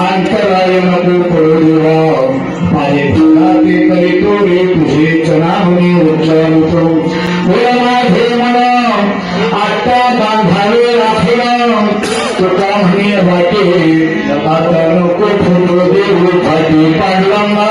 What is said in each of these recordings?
अंतरायमको कोडिव अरे तुलाते कलितो रे तुझे चनावने उच्चारुतो ওরা মাঝে মনে আটটা বাঁধারে রাখিলাম তোটা নিয়ে বাটে আতানো কোথাও দেব থাকি পারলাম না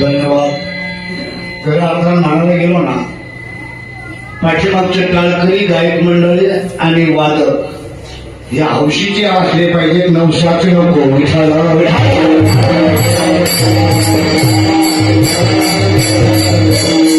धन्यवाद जरा आपण म्हणायला गेलो ना पाठीमागचे काळकरी गायक मंडळी आणि वादक या हौशीचे असले पाहिजे नवसाचे नको विठाला